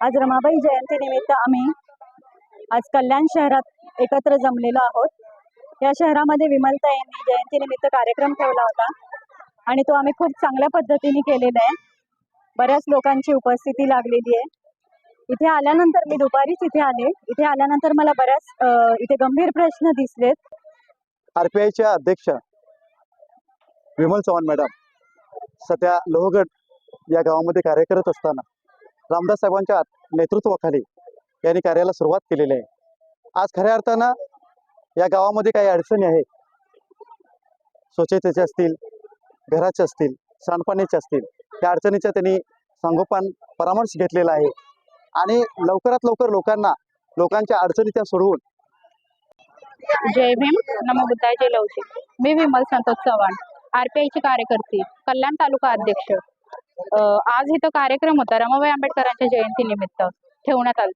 आज रमाबाई जयंतीनिमित्त आम्ही आज कल्याण शहरात एकत्र जमलेलो आहोत. या शहरामध्ये विमलता यांनी जयंतीनिमित्त कार्यक्रम ठेवला होता आणि तो आम्ही खूप चांगल्या पद्धतीने केलेला आहे. बऱ्याच लोकांची उपस्थिती लागलेली आहे. इथे आल्यानंतर मी दुपारीच इथे आले. इथे आल्यानंतर मला बऱ्याच इथे गंभीर प्रश्न दिसलेत. आरपीआयच्या अध्यक्ष विमल चव्हाण मॅडम सध्या लोहगड या गावामध्ये कार्य करत असताना रामदास साहेबांच्या नेतृत्वाखाली यांनी कार्याला सुरुवात केलेली आहे. आज खऱ्या अर्थानं या गावामध्ये काही अडचणी आहेत. स्वच्छतेचे असतील घराचे असतील सांडपाण्याचे असतील त्या अडचणीचा त्यांनी संगोपन परामर्श घेतलेला आहे. आणि लवकरात लवकर लोकांना लोकांच्या अडचणी त्या सोडवून जय भीम. नमो बुद्धाय जय लवचिक मी विमल संतोष चव्हाण आरपीआयची कार्यकर्ती कल्याण तालुका अध्यक्ष. आज इथं कार्यक्रम होता. रमाबाई आंबेडकरांच्या जयंतीनिमित्त ठेवण्यात आला.